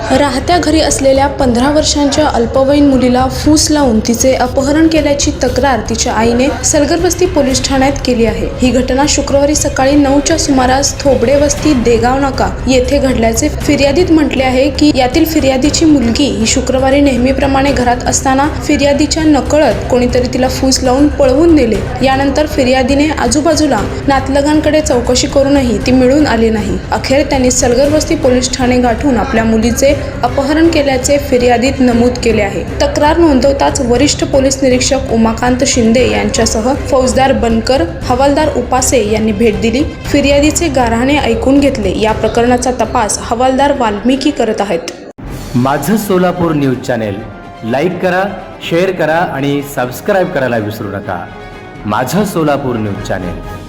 राहत्या घरी असलेल्या पंधरा वर्षांच्या अल्पवयीन मुलीला फूस लावून तिचे अपहरण केल्याची तक्रार तिच्या आईने सलगरवस्ती पोलीस ठाण्यात केली आहे. ही घटना शुक्रवारी सकाळी नऊच्या सुमारास थोबडे वस्ती देगाव नाका येथे घडल्याचे फिर्यादीत म्हटले आहे की यातील फिर्यादीची मुलगी ही शुक्रवारी नेहमीप्रमाणे घरात असताना फिर्यादीच्या नकळत कोणीतरी तिला फूस लावून पळवून नेले. यानंतर फिर्यादीने आजूबाजूला नातलगांकडे चौकशी करूनही ती मिळून आली नाही. अखेर त्यांनी सलगरवस्ती पोलीस ठाणे गाठून आपल्या मुलीचे अपहरण केल्याचे फिर्यादीत नमूद केले आहे. तक्रार नोंदवताच वरिष्ठ पोलीस निरीक्षक उमाकांत शिंदे यांच्यासह फौजदार बनकर हवालदार उपासे यांनी भेट दिली. फिर्यादीचे गाऱ्हाणे ऐकून घेतले. या प्रकरणाचा तपास हवालदार वाल्मिकी करत आहेत. माझं सोलापूर न्यूज चॅनेल लाईक करा शेअर करा आणि सबस्क्राईब करायला विसरू नका. माझं सोलापूर न्यूज चॅनेल.